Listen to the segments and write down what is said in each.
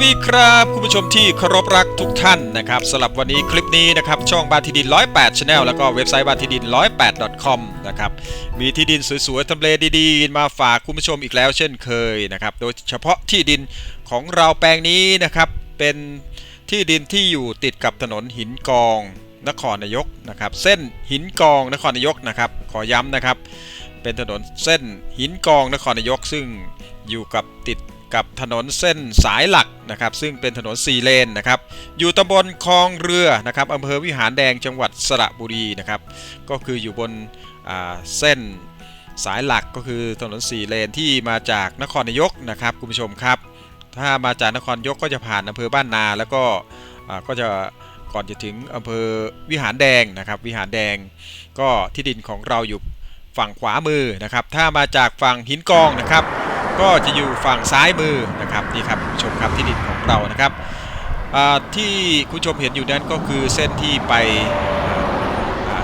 สวัสดีครับคุณผู้ชมที่เคารพรักทุกท่านนะครับสำหรับวันนี้คลิปนี้นะครับช่องบ้านที่ดิน 108 Channel แล้วก็เว็บไซต์บ้านที่ดิน 108 com นะครับมีที่ดินสวยๆทำเลดีๆ มาฝากคุณผู้ชมอีกแล้วเช่นเคยนะครับโดยเฉพาะที่ดินของเราแปลงนี้นะครับเป็นที่ดินที่อยู่ติดกับถนนหินกองนครนายกนะครับเส้นหินกองนครนายกนะครับขอย้ำนะครับ เป็นถนนเส้นหินกองนครนายกซึ่งอยู่กับติด กับถนนเส้นสายหลักนะครับซึ่งเป็นถนน4เลนนะครับอยู่ตำบลคลองเรือนะครับอำเภอวิหารแดงจังหวัดสระบุรีนะครับก็คืออยู่บนเส้นสายหลักก็คือถนน4เลนที่มาจากนครนายกนะครับคุณผู้ชมครับ ถ้ามาจากนครนายกก็จะผ่านอำเภอบ้านนาแล้วก็ก็จะก่อนจะถึงอำเภอวิหารแดงนะครับวิหารแดงก็ที่ดินของเราอยู่ฝั่งขวามือนะครับถ้ามาจากฝั่งหินกองนะครับ ก็จะอยู่ฝั่งซ้ายมือนะครับนี่ครับคุณผู้ชมครับที่ดินของเรานะครับที่คุณชมเห็นอยู่นั้นก็คือเส้นที่ไป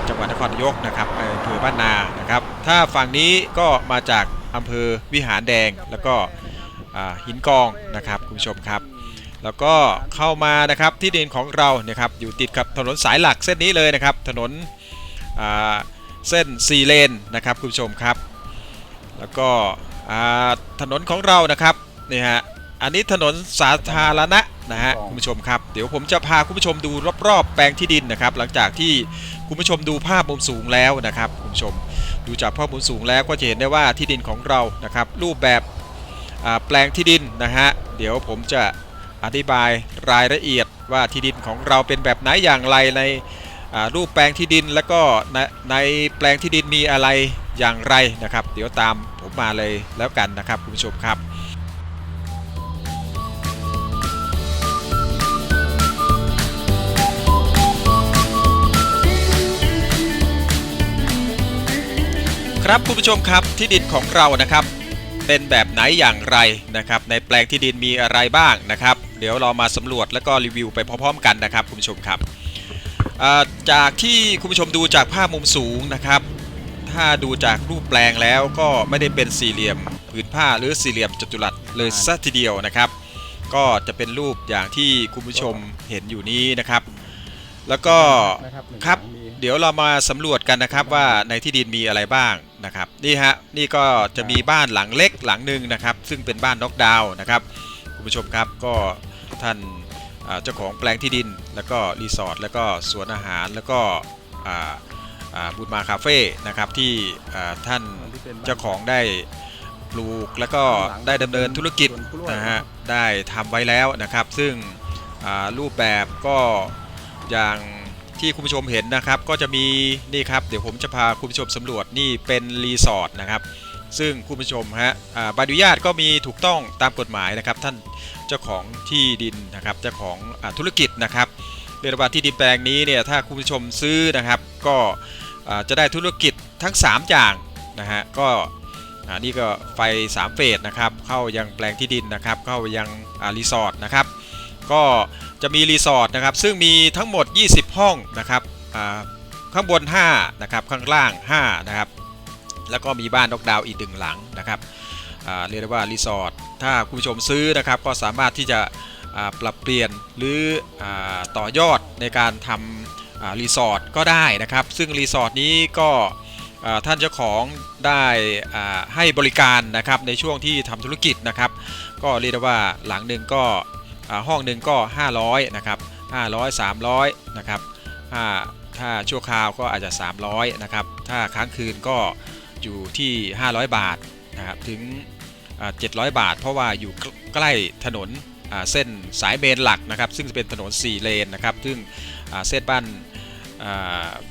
จังหวัดนครนายกนะครับอำเภอบ้านนานะครับ ถ้าฝั่งนี้ก็มาจากอำเภอวิหารแดงแล้วก็หินกองนะครับคุณผู้ชมครับ แล้วก็เข้ามานะครับที่ดินของเราเนี่ยครับอยู่ติดกับถนนสายหลักเส้นนี้เลยนะครับ ถนนเส้น4เลนนะครับคุณผู้ชมครับ แล้วก็ ถนนของเรานะครับนี่ฮะอันนี้ถนนสาธารณะนะฮะคุณผู้ชมครับ เดี๋ยวผมจะพาคุณผู้ชมดูรอบๆ แปลงที่ดินนะครับ หลังจากที่คุณผู้ชมดูภาพมุมสูงแล้วนะครับคุณผู้ชมดูจากภาพมุมสูงแล้วก็จะเห็นได้ว่าที่ดินของเรานะครับ รูปแบบอ่าแปลงที่ดินนะฮะเดี๋ยวผมจะอธิบายรายละเอียดว่าที่ดินของเราเป็นแบบไหนอย่างไรในอ่ารูปแปลงที่ดินแล้วก็ในในแปลงที่ดินมีอะไรอย่างไรนะครับ เดี๋ยวตาม ผมมาเลยแล้วกันนะครับคุณผู้ชมครับครับคุณผู้ชมครับที่ดินของเรานะครับ เป็นแบบไหนอย่างไรนะครับ ในแปลงที่ดินมีอะไรบ้างนะครับ เดี๋ยวเรามาสำรวจแล้วก็รีวิวไปพร้อมๆกันนะครับคุณผู้ชมครับจากที่คุณผู้ชมดูจากภาพมุมสูงนะครับ ถ้าดูจากรูปแปลงแล้วก็ไม่ได้เป็นสี่เหลี่ยมผืนผ้าหรือสี่เหลี่ยมจัตุรัสเลยสัทีเดียวนะครับ ก็จะเป็นรูปอย่างที่คุณผู้ชมเห็นอยู่นี้นะครับ แล้วก็ครับเดี๋ยวเรามาสำรวจกันนะครับว่าในที่ดินมีอะไรบ้างนะครับนี่ฮะนี่ก็จะมีบ้านหลังเล็กหลังหนึ่งนะครับ ซึ่งเป็นบ้านน็อกดาวน์นะครับคุณผู้ชมครับก็ท่านอ่าเจ้าของแปลงที่ดิน แล้วก็รีสอร์ทแล้วก็สวนอาหารแล้วก็อ่าอ่า บุญมาคาเฟ่นะครับที่อ่าท่านเจ้าของได้ปลูกแล้วก็ได้ดำเนินธุรกิจนะฮะได้ทำไว้แล้วนะครับ ซึ่งอ่ารูปแบบก็อย่างที่คุณผู้ชมเห็นนะครับก็จะมีนี่ครับเดี๋ยวผมจะพาคุณผู้ชมสำรวจนี่เป็นรีสอร์ทนะครับซึ่งคุณผู้ชมฮะอ่าใบอนุญาตก็มีถูกต้องตามกฎหมายนะครับ ท่านเจ้าของที่ดินนะครับเจ้าของอาธุรกิจนะครับเรียกว่าที่ดินแปลงนี้เนี่ยถ้าคุณผู้ชมซื้อนะครับ ก็อ่า จะได้ธุรกิจทั้ง 3 อย่างนะฮะก็อ่านี่ก็ไฟ 3 เฟสนะครับ เข้ายังแปลงที่ดินนะครับ เข้ายังรีสอร์ทนะครับ ก็จะมีรีสอร์ทนะครับ ซึ่งมีทั้งหมด 20 ห้องนะครับข้างบน 5 นะครับ ข้างล่าง 5 นะครับ แล้วก็มีบ้านนอกดาวน์อีกหนึ่งหลังนะครับเรียกได้ว่ารีสอร์ท ถ้าคุณผู้ชมซื้อนะครับ ก็สามารถที่จะปรับเปลี่ยนหรืออต่อยอดในการทำ รีสอร์ทก็ได้นะครับ ซึ่งรีสอร์ทนี้ก็ท่านเจ้าของได้ให้บริการนะครับในช่วงที่ทำธุรกิจนะครับ ก็เรียกได้ว่าหลังหนึ่งก็ห้องหนึ่งก็ 500นะครับ500 300นะครับถ้าถ้าชั่วคราวก็อาจจะ 300นะครับถ้าค้างคืนก็อยู่ที่ 500 บาทนะครับถึง 700 บาท เพราะว่าอยู่ใกล้ถนนเส้นสายเมนหลักนะครับ ซึ่งจะเป็นถนน 4 เลนนะครับ ซึ่ง เส้นบ้าน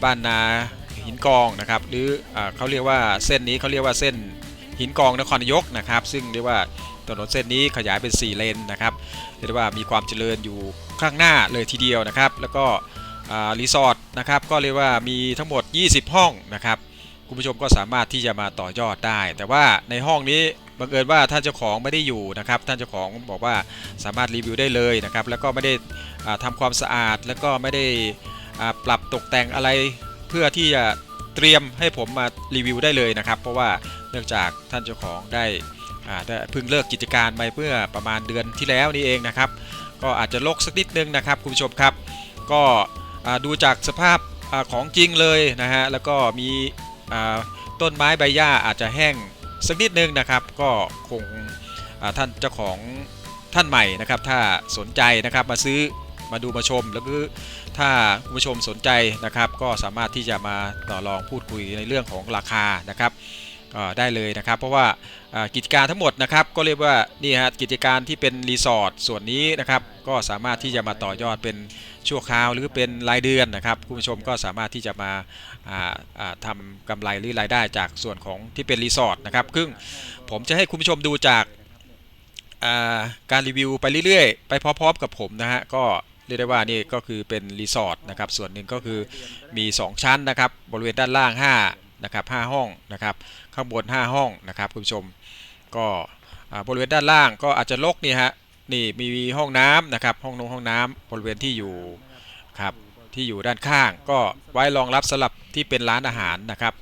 บ้านนาหินกองนะครับ หรืออเขาเรียกว่าเส้นนี้เขาเรียกว่าเส้นหินกองนครนายกนะครับ ซึ่งเรียกว่าถนนเส้นนี้ขยายเป็น 4 เลนนะครับเรียกว่ามีความเจริญอยู่ข้างหน้าเลยทีเดียวนะครับ แล้วก็รีสอร์ทนะครับก็เรียกว่ามีทั้งหมด 20 ห้องนะครับคุณผู้ชมก็สามารถที่จะมาต่อยอดได้ แต่ว่าในห้องนี้บังเอิญว่าท่านเจ้าของไม่ได้อยู่นะครับ ท่านเจ้าของบอกว่าสามารถรีวิวได้เลยนะครับ แล้วก็ไม่ได้ ทำาความสะอาดแล้วก็ไม่ได้ปรับตกแต่งอะไรเพื่อที่จะเตรียมให้ผมมารีวิวได้เลยนะครับ เพราะว่าเนื่องจากท่านเจ้าของได้ได้เพิ่งเลิกกิจการไปเพื่อประมาณเดือนที่แล้วนี่เองนะครับ ก็อาจจะลกสักนิดนึงนะครับคุณผู้ชมครับ ก็ดูจากสภาพอของจริงเลยนะฮะแล้วก็มีต้นไม้ใบหญ้าอาจจะแห้งสักนิดนึงนะครับ ก็คงท่านเจ้าของท่านใหม่นะครับ ถ้าสนใจนะครับมาซื้อ มาดูมาชม แล้วก็ถ้าคุณผู้ชมสนใจนะครับ ก็สามารถที่จะมาต่อรองพูดคุยในเรื่องของราคานะครับก็ได้เลยนะครับ เพราะว่ากิจการทั้งหมดนะครับ ก็เรียกว่านี่ฮะกิจการที่เป็นรีสอร์ทส่วนนี้นะครับ ก็สามารถที่จะมาต่อยอดเป็นชั่วคราวหรือเป็นรายเดือนนะครับคุณผู้ชมก็สามารถที่จะมาอ่าอ่าทำกำไรหรือรายได้จากส่วนของที่เป็นรีสอร์ทนะครับซึ่งผมจะให้คุณผู้ชมดูจากการรีวิวไปเรื่อยๆ ไปพร้อมๆกับผมนะฮะก็ เรียกได้ว่านี่ก็คือเป็นรีสอร์ทนะครับส่วนหนึ่งก็คือมี 2 ชั้นนะครับบริเวณด้านล่าง5นะครับ5ห้องนะครับข้างบน 5 ห้องนะครับคุณผู้ชมก็บริเวณด้านล่างก็อาจจะรกนี่ฮะนี่มีห้องน้ำนะครับห้องนงห้องน้ำบริเวณที่อยู่ครับที่อยู่ด้านข้าง ก็ไว้รองรับสำหรับที่เป็นร้านอาหารนะครับ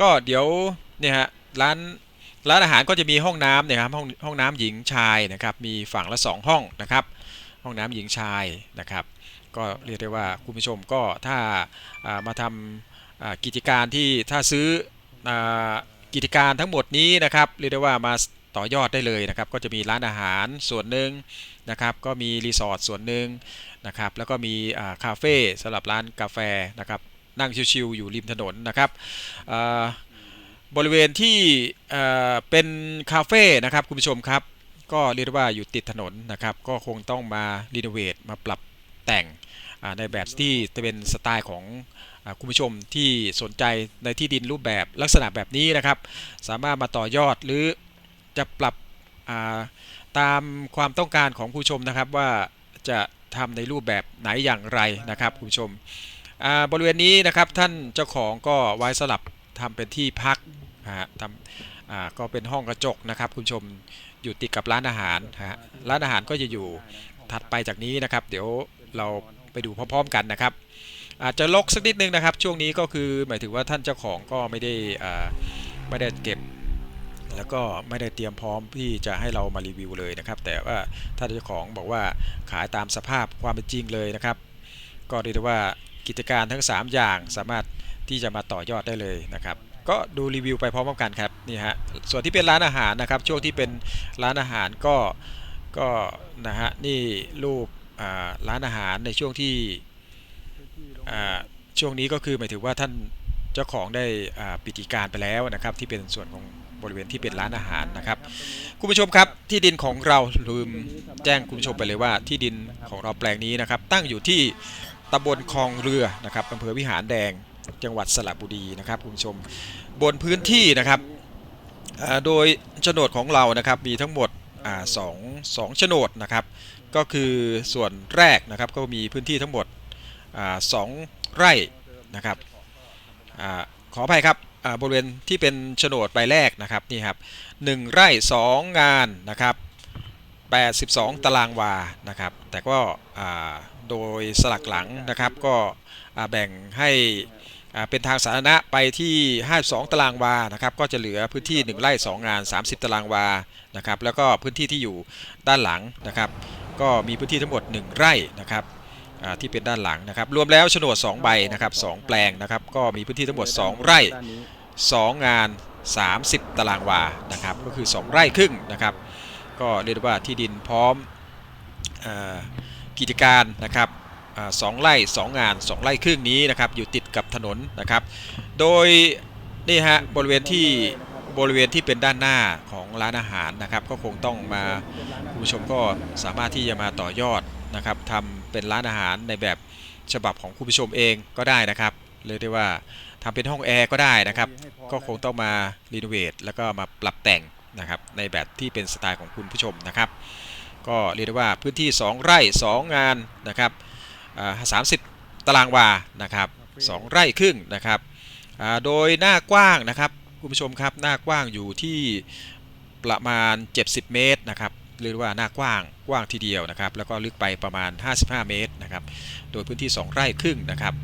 ก็เดี๋ยวเนี่ยฮะร้านร้านอาหารก็จะมีห้องน้ำเนี่ยครับห้องห้องน้ำหญิงชายนะครับมีฝั่งละ 2 ห้องนะครับ ห้องน้ำหญิงชายนะครับ ก็เรียกได้ว่าคุณผู้ชมก็ถ้ามาทำอ่ากิจการที่ถ้าซื้อกิจการทั้งหมดนี้นะครับเรียกได้ว่ามาต่อยอดได้เลยนะครับ ก็จะมีร้านอาหารส่วนหนึ่งนะครับ ก็มีรีสอร์ทส่วนหนึ่งนะครับ แล้วก็มีคาเฟ่สำหรับร้านกาแฟนะครับ นั่งชิวๆอยู่ริมถนนนะครับบริเวณที่เป็นคาเฟ่นะครับคุณผู้ชมครับ ก็เรียกว่าอยู่ติดถนนนะครับ ก็คงต้องมารีโนเวทมาปรับแต่งในแบบที่จะเป็นสไตล์ของอคุณผู้ชมที่สนใจในที่ดินรูปแบบลักษณะแบบนี้นะครับ สามารถมาต่อยอดหรือจะปรับตามความต้องการของผู้ชมนะครับ ว่าจะทำในรูปแบบไหนอย่างไรนะครับคุณผู้ชมบริเวณนี้นะครับท่านเจ้าของก็ไว้สลับทำเป็นที่พักฮะทำก็เป็นห้องกระจกนะครับคุณผู้ชม อยู่ติดกับร้านอาหารนะฮะร้านอาหารก็จะอยู่ถัดไปจากนี้นะครับ เดี๋ยวเราไปดูพร้อมๆกันนะครับ อาจจะลกสักนิดนึงนะครับ ช่วงนี้ก็คือหมายถึงว่าท่านเจ้าของก็ไม่ได้อ่าไม่ได้เก็บ แล้วก็ไม่ได้เตรียมพร้อมที่จะให้เรามารีวิวเลยนะครับ แต่ว่าท่านเจ้าของบอกว่าขายตามสภาพความเป็นจริงเลยนะครับ ก็เรียกได้ว่ากิจการทั้ง 3 อย่างสามารถที่จะมาต่อยอดได้เลยนะครับ ก็ดูรีวิวไปพร้อมๆกันครับ นี่ฮะส่วนที่เป็นร้านอาหารนะครับช่วงที่เป็นร้านอาหารก็ก็นะฮะนี่รูปร้านอาหารในช่วงที่ช่วงนี้ก็คือหมายถึงว่าท่านเจ้าของได้ปิดกิจการไปแล้วนะครับ ที่เป็นส่วนของบริเวณที่เป็นร้านอาหารนะครับ คุณผู้ชมครับที่ดินของเราลืมแจ้งคุณผู้ชมไปเลยว่าที่ดินของเราแปลงนี้นะครับ ตั้งอยู่ที่ตำบลคลองเรือนะครับอำเภอวิหารแดงจังหวัดสระบุรีนะครับคุณผู้ชมบนพื้นที่นะครับ โดยโฉนดของเรานะครับมีทั้งหมดอสองสองโฉนดนะครับ ก็คือส่วนแรกนะครับก็มีพื้นที่ทั้งหมดอสองไร่นะครับอขออภัยครับบริเวณที่เป็นโฉนดใบแรกนะครับนี่ครับหนึ่งไร่สองงานนะครับ82 ตารางวานะครับ แต่ก็โดยสลักหลังนะครับก็แบ่งให้ เป็นทางสาธารณะไปที่ 52 ตารางวานะครับก็จะเหลือพื้นที่ 1ไร่2งาน 30 ตารางวานะครับแล้วก็พื้นที่ที่อยู่ด้านหลังนะครับก็มีพื้นที่ทั้งหมด 1 ไร่นะครับอ่าที่เป็นด้านหลังนะครับรวมแล้วโฉนด 2 ใบนะครับ2แปลงนะครับก็มีพื้นที่ทั้งหมด 2 ไร่ 2 งาน 30 ตารางวานะครับก็คือ 2 ไร่ครึ่งนะครับก็เรียกได้ว่าที่ดินพร้อมอกิจการนะครับ สองไร่สองงานสองไร่ครึ่งนี้นะครับอยู่ติดกับถนนนะครับ โดยนี่ฮะบริเวณที่บริเวณที่เป็นด้านหน้าของร้านอาหารนะครับ ก็คงต้องมาคุณผู้ชมก็สามารถที่จะมาต่อยอดนะครับทำเป็นร้านอาหารในแบบฉบับของคุณผู้ชมเองก็ได้นะครับเรียกได้ว่าทำเป็นห้องแอร์ก็ได้นะครับ ก็คงต้องมารีโนเวทแล้วก็มาปรับแต่งนะครับในแบบที่เป็นสไตล์ของคุณผู้ชมนะครับ ก็เรียกได้ว่าพื้นที่ 2 ไร่ 2 งานนะครับ อ่า30ตารางวานะครับ2ไร่ครึ่งนะครับอ่าโดยหน้ากว้างนะครับคุณผู้ชมครับหน้ากว้างอยู่ที่ประมาณ 70 เมตรนะครับเรียกว่าหน้ากว้างกว้างทีเดียวนะครับ แล้วก็ลึกไปประมาณ 55 เมตรนะครับ โดยพื้นที่ 2 ไร่ครึ่งนะครับ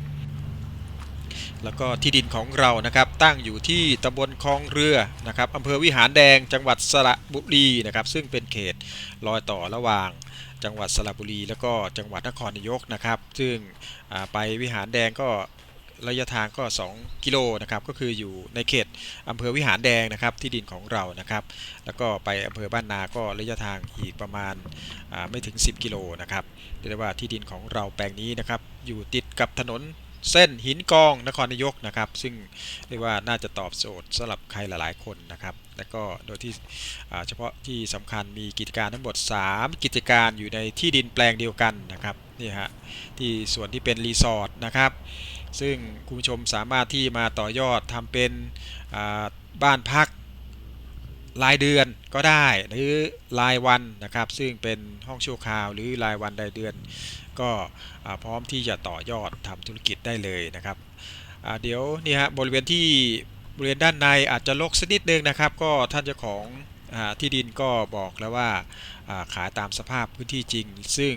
แล้วก็ที่ดินของเรานะครับตั้งอยู่ที่ตำบลคลองเรือนะครับอำเภอวิหารแดงจังหวัดสระบุรีนะครับ ซึ่งเป็นเขตรอยต่อระหว่าง จังหวัดสระบุรี แล้วก็จังหวัดนครนายกนะครับ ซึ่งไปวิหารแดงก็ระยะทางก็ 2 กิโลนะครับ ก็คืออยู่ในเขตอำเภอวิหารแดงนะครับ ที่ดินของเรานะครับ แล้วก็ไปอำเภอบ้านนาก็ระยะทางอีกประมาณไม่ถึง 10 กิโลนะครับเรียกได้ว่าที่ดินของเราแปลงนี้นะครับ อยู่ติดกับถนน เส้นหินกองนครนายกนะครับ ซึ่งเรียกว่าน่าจะตอบโจทย์สำหรับใครหลาย ๆ คนนะครับ และก็โดยที่เฉพาะที่สำคัญมีกิจการทั้งหมด 3 กิจการอยู่ในที่ดินแปลงเดียวกันนะครับนี่ฮะที่ส่วนที่เป็นรีสอร์ทนะครับ ซึ่งคุณผู้ชมสามารถที่มาต่อยอดทำเป็นบ้านพักรายเดือนก็ได้หรือรายวันนะครับ ซึ่งเป็นห้องชั่วคราวหรือรายวันรายเดือน ก็พร้อมที่จะต่อยอดทำธุรกิจได้เลยนะครับเดี๋ยวนี่ฮะบริเวณที่บริเวณด้านในอาจจะรกสักนิดนึงนะครับ ก็ท่านเจ้าของอที่ดินก็บอกแล้วว่าขายตามสภาพพื้นที่จริง ซึ่ง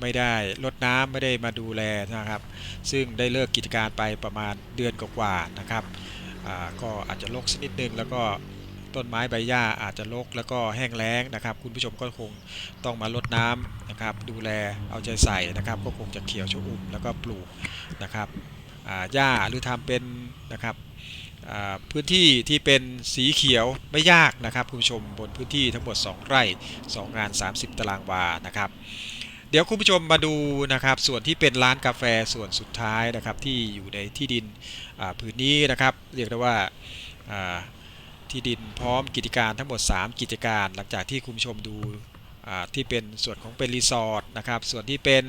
ไม่ได้ลดน้ำไม่ได้มาดูแลนะครับ ซึ่งได้เลิกกิจการไปประมาณเดือนกว่าๆนะครับก็อาจจะรกสักนิดนึงแล้วก็ ต้นไม้ใบหญ้าอาจจะรกแล้วก็แห้งแล้งนะครับ คุณผู้ชมก็คงต้องมาลดน้ำนะครับ ดูแลเอาใจใส่นะครับ ก็คงจะเขียวชอุ่มแล้วก็ปลูกนะครับหญ้าหรือทำเป็นนะครับพื้นที่ที่เป็นสีเขียวไม่ยากนะครับคุณผู้ชมบนพื้นที่ทั้งหมด 2 ไร่ 2 งาน 30 ตารางวานะครับ เดี๋ยวคุณผู้ชมมาดูนะครับ ส่วนที่เป็นร้านกาแฟส่วนสุดท้ายนะครับที่อยู่ในที่ดินอ่าผืนนี้นะครับ เรียกได้ว่า ที่ดินพร้อมกิจการทั้งหมด 3 กิจการ หลังจากที่คุณชมดูที่เป็นส่วนของเป็นรีสอร์ทนะครับ ส่วนที่เป็น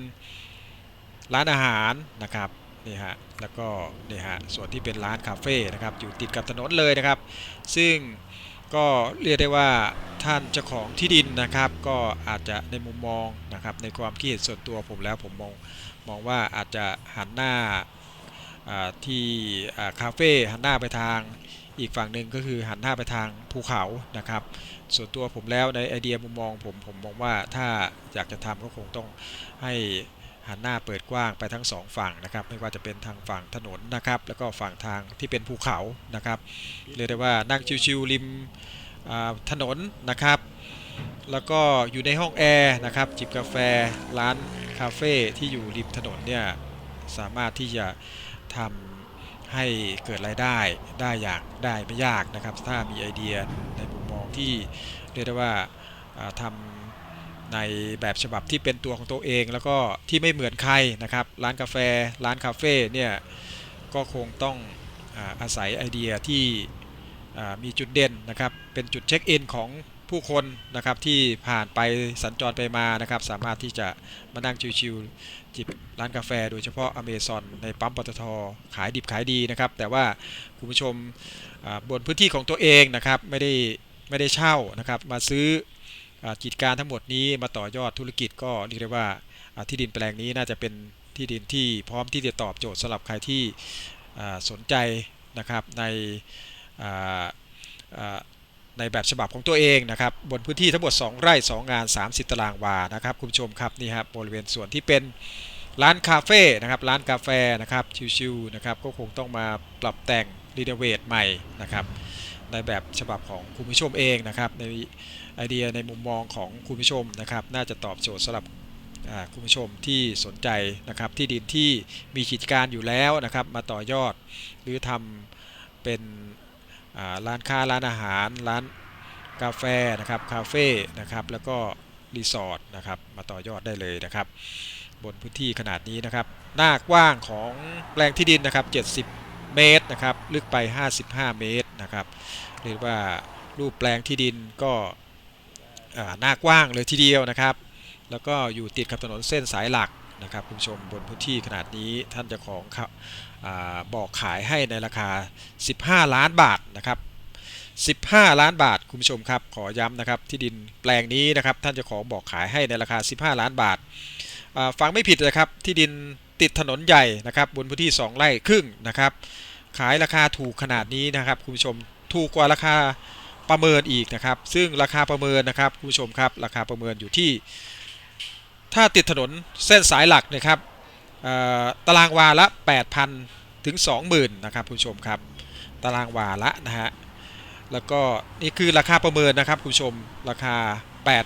ร้านอาหารนะครับนี่ฮะแล้วก็นี่ฮะส่วนที่เป็นร้านคาเฟ่นะครับอยู่ติดกับถนนเลยนะครับ ซึ่งก็เรียกได้ว่าท่านเจ้าของที่ดินนะครับ ก็อาจจะในมุมมองนะครับในความคิดเห็นส่วนตัวผมแล้วผมมองมองว่าอาจจะหันหน้าาที่คาเฟ่หันหน้าไปทาง อีกฝั่งหนึ่งก็คือหันหน้าไปทางภูเขานะครับ ส่วนตัวผมแล้วในไอเดียมุมมองผมผมมองว่าถ้าอยากจะทำก็คงต้องให้หันหน้าเปิดกว้างไปทั้งสองฝั่งนะครับ ไม่ว่าจะเป็นทางฝั่งถนนนะครับ แล้วก็ฝั่งทางที่เป็นภูเขานะครับเรียกได้ว่านั่งชิวๆริมถนนนะครับ แล้วก็อยู่ในห้องแอร์นะครับ จิบกาแฟร้านคาเฟ่ที่อยู่ริมถนนเนี่ยสามารถที่จะทำ ให้เกิดรายได้ได้อยางได้ไม่ยากนะครับ ถ้ามีไอเดียในมุมมองที่เรียกได้ว่าอ่าทำในแบบฉบับที่เป็นตัวของตัวเอง แล้วก็ที่ไม่เหมือนใครนะครับ ร้านกาแฟ ร้านคาเฟ่เนี่ยก็คงต้องอาศัยไอเดียที่มีจุดเด่นนะครับ เป็นจุดเช็คอินของ ผู้คนนะครับที่ผ่านไปสัญจรไปมานะครับ สามารถที่จะมานั่งชิวๆจิบร้านกาแฟ โดยเฉพาะอเมซอนในปั๊มปตทขายดิบขายดีนะครับ แต่ว่าคุณผู้ชมบนพื้นที่ของตัวเองนะครับไม่ได้ไม่ได้เช่านะครับ มาซื้อกิจการทั้งหมดนี้มาต่อยอดธุรกิจก็เรียกได้ว่าที่ดินแปลงนี้น่าจะเป็นที่ดินที่พร้อมที่จะตอบโจทย์สำหรับใครที่สนใจนะครับใน ในแบบฉบับของตัวเองนะครับบนพื้นที่ทั้งหมด 2 ไร่ 2 งาน 30 ตารางวานะครับคุณผู้ชมครับนี่ครับบริเวณส่วนที่เป็นร้านคาเฟ่นะครับร้านกาแฟนะครับชิวๆนะครับก็คงต้องมาปรับแต่งรีโนเวทใหม่นะครับในแบบฉบับของคุณผู้ชมเองนะครับในไอเดียในมุมมองของคุณผู้ชมนะครับน่าจะตอบโจทย์สำหรับคุณผู้ชมที่สนใจนะครับที่ดินที่มีกิจการอยู่แล้วนะครับมาต่อยอดหรือทำเป็น ร้านค้าร้านอาหาร ร้านกาแฟนะครับคาเฟ่นะครับแล้วก็รีสอร์ทนะครับมาต่อยอดได้เลยนะครับ บนพื้นที่ขนาดนี้นะครับ หน้ากว้างของแปลงที่ดินนะครับ 70 เมตรนะครับลึกไป 55 เมตรนะครับเรียกว่ารูปแปลงที่ดินก็หน้ากว้างเลยทีเดียวนะครับ แล้วก็อยู่ติดกับถนนเส้นสายหลักนะครับคุณผู้ชมบนพื้นที่ขนาดนี้ท่านเจ้าของครั บอบอกขายให้ในราคา 15 ล้านบาทนะครับ 15 ล้านบาทคุณผู้ชมครับ ขอย้ำนะครับที่ดินแปลงนี้นะครับ ท่านจ้าขอบอกขายให้ในราคา 15 ล้านบาทฟังไม่ผิดนะครับที่ดินติดถนนใหญ่นะครับบนพื้นที่ 2 ไร่ครึ่งนะครับ ขายราคาถูกขนาดนี้นะครับคุณผู้ชมถูกกว่าราคาประเมินอีกนะครับ ซึ่งราคาประเมินนะครับคุณผู้ชมครับ ราคาประเมินอยู่ที่ ถ้าติดถนนเส้นสายหลักนะครับ ตารางวาละ 8,000 ถึง 20,000 นะครับคุณผู้ชมครับ ตารางวาละนะฮะ แล้วก็นี่คือราคาประเมินนะครับคุณผู้ชมราคา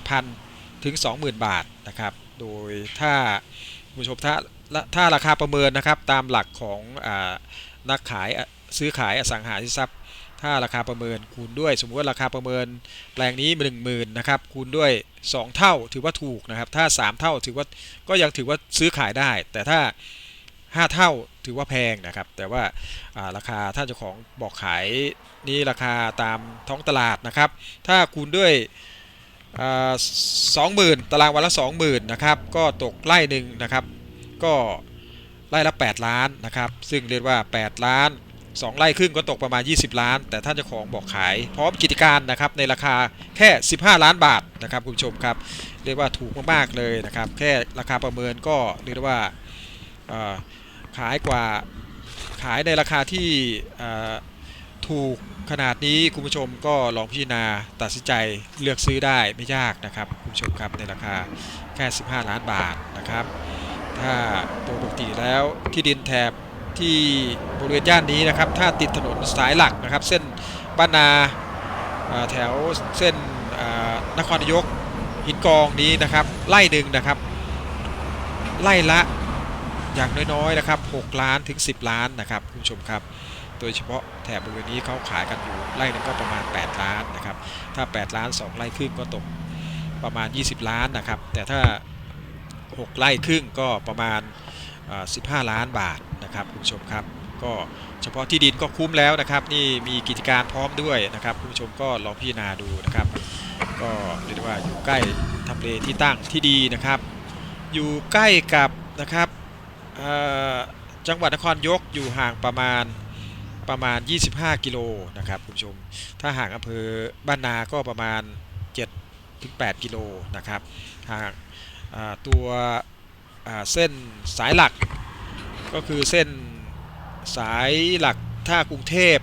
8,000 ถึง 20,000 บาทนะครับ โดยถ้าคุณผู้ชมถ้าถ้าราคาประเมินนะครับตามหลักของอนักขายซื้อขายอสังหาริมทรัพย์ ถ้าราคาประเมินคูณด้วยสมมติว่าราคาประเมินแปลงนี้1 0,000นะครับคูณด้วย 2 เท่าถือว่าถูกนะครับ ถ้า 3 เท่าถือว่าก็ยังถือว่าซื้อขายได้ แต่ถ้า 5 เท่าถือว่าแพงนะครับ แต่ว่าราคาถ้าเจ้าของบอกขายนี่ราคาตามท้องตลาดนะครับ ถ้าคูณด้วยสองหมื่นตารางวันละ 20,000นะครับก็ตกไร่หนึ่งนะครับ ก็ไร่ละ 8 ล้านนะครับ ซึ่งเรียกว่า 8 ล้าน 2 ไร่ครึ่งก็ตกประมาณ 20 ล้าน แต่ท่านเจ้าของบอกขาย พร้อมกิจการนะครับในราคาแค่ 15 ล้านบาทนะครับคุณผู้ชมครับ เรียกว่าถูกมากๆเลยนะครับ แค่ราคาประเมินก็เรียกว่าขายกว่าขายในราคาที่ถูกขนาดนี้คุณผู้ชมก็ลองพิจารณาตัดสินใจเลือกซื้อได้ไม่ยากนะครับคุณผู้ชมครับในราคาแค่ 15 ล้านบาทนะครับ ถ้าโดยปกติแล้วที่ดินแถบ ที่บริเวณย่านนี้นะครับ ถ้าติดถนนสายหลักนะครับ เส้นบ้านนาแถวเส้นนครนายกหินกองนี้นะครับ ไล่หนึ่งนะครับ ไล่ละอย่างน้อยๆนะครับ 6 ล้านถึง 10 ล้านนะครับคุณผู้ชมครับ โดยเฉพาะแถบบริเวณนี้เขาขายกันอยู่ไร่หนึงก็ประมาณ 8 ล้านนะครับ ถ้า 8 ล้าน 2 ไร่ครึ่งก็ตกประมาณ 20 ล้านนะครับ แต่ถ้า 6 ไร่ครึ่งก็ประมาณ 15 ล้านบาทนะครับคุณผู้ชมครับ ก็เฉพาะที่ดินก็คุ้มแล้วนะครับ นี่มีกิจการพร้อมด้วยนะครับคุณผู้ชมก็ลองพิจารณาดูนะครับ ก็เรียกว่าอยู่ใกล้ทำเลที่ตั้งที่ดีนะครับ อยู่ใกล้กับนะครับจังหวัดนครยกอยู่ห่างประมาณประมาณ 25 กิโลนะครับคุณผู้ชม ถ้าห่างอำเภอบ้านนาก็ประมาณ7ถึง8กิโลนะครับห่างตัว เส้นสายหลัก ก็คือเส้นสายหลักถ้ากรุงเทพ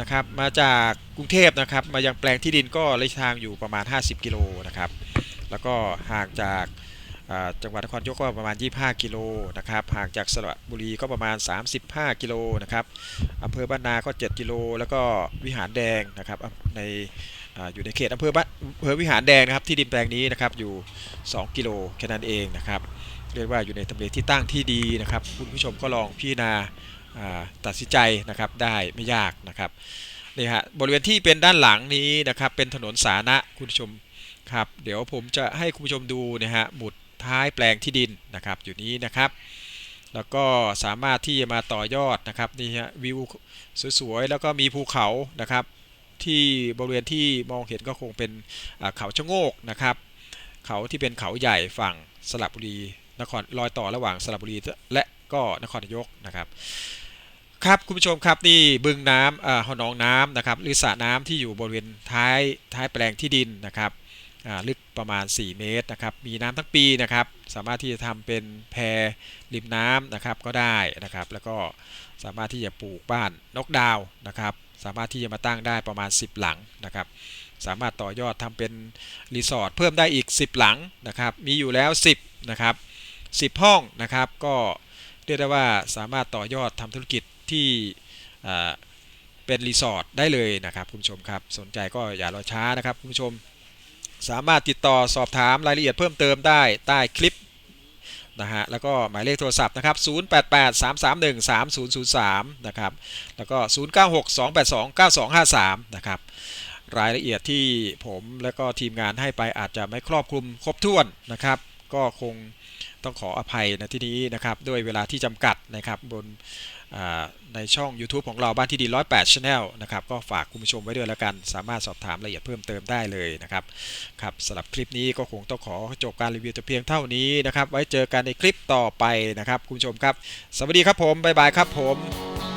นะครับมาจากกรุงเทพนะครับมายังแปลงที่ดินก็ระยะทางอยู่ประมาณ 50 กิโลนะครับแล้วก็ห่างจากจังหวัดนครยกก็ประมาณ 25 กิโลนะครับห่างจากสระบุรีก็ประมาณ 35 กิโลนะครับอำเภอบ้านนาก็ 7 กิโล แล้วก็วิหารแดงนะครับในออยู่ในเขตอำเภอบ้านอำเภอวิหารแดงนะครับที่ดินแปลงนี้นะครับอยู่ 2 กิโลแค่นั้นเองนะครับ เรียกว่าอยู่ในทำเลที่ตั้งที่ดีนะครับคุณผู้ชมก็ลองพิจารณาตัดสินใจนะครับได้ไม่ยากนะครับนี่ฮะบริเวณที่เป็นด้านหลังนี้นะครับเป็นถนนสาธารณะคุณผู้ชมครับเดี๋ยวผมจะให้คุณผู้ชมดูนะฮะหมุดท้ายแปลงที่ดินนะครับอยู่นี้นะครับ แล้วก็สามารถที่จะมาต่อยอดนะครับนี่ฮะวิวสวยๆแล้วก็มีภูเขานะครับที่บริเวณที่มองเห็นก็คงเป็นเขาชะโงกนะครับ เขาที่เป็นเขาใหญ่ฝั่งสระบุรี นครรอยต่อระหว่างสระบุรีและก็นครนายกนะครับครับคุณผู้ชมครับนี่บึงน้ำอ่าหนองน้ำนะครับหรือสระน้ำที่อยู่บริเวณท้ายท้ายแปลงที่ดินนะครับอ่าลึกประมาณ 4 เมตรนะครับมีน้ำทั้งปีนะครับ สามารถที่จะทำเป็นแพริมน้ำนะครับก็ได้นะครับ แล้วก็สามารถที่จะปลูกบ้านนกดาวนะครับ สามารถที่จะมาตั้งได้ประมาณ 10 หลังนะครับ สามารถต่อยอดทำเป็นรีสอร์ทเพิ่มได้อีก 10 หลังนะครับ มีอยู่แล้ว 10นะครับ 10 ห้องนะครับ ก็เรียกได้ว่าสามารถต่อยอดทำธุรกิจที่เป็นรีสอร์ทได้เลยนะครับคุณผู้ชมครับ สนใจก็อย่ารอช้านะครับคุณผู้ชม สามารถติดต่อสอบถามรายละเอียดเพิ่มเติมได้ใต้คลิปนะฮะแล้วก็หมายเลขโทรศัพท์นะครับ 0883313003 นะครับ แล้วก็ 0962829253 นะครับ รายละเอียดที่ผมและก็ทีมงานให้ไปอาจจะไม่ครอบคลุมครบถ้วนนะครับ ก็คงต้องขออภัยในที่นี้นะครับ ด้วยเวลาที่จำกัดนะครับบนในช่อง YouTube ของเราบ้านที่ดี 108 Channel นะครับก็ฝากคุณผู้ชมไว้ด้วยแล้วกัน สามารถสอบถามรายละเอียดเพิ่มเติมได้เลยนะครับครับสำหรับคลิปนี้ก็คงต้องขอจบการรีวิวแต่เพียงเท่านี้นะครับ ไว้เจอกันในคลิปต่อไปนะครับ คุณผู้ชมครับ สวัสดีครับผม บ๊ายบายครับผม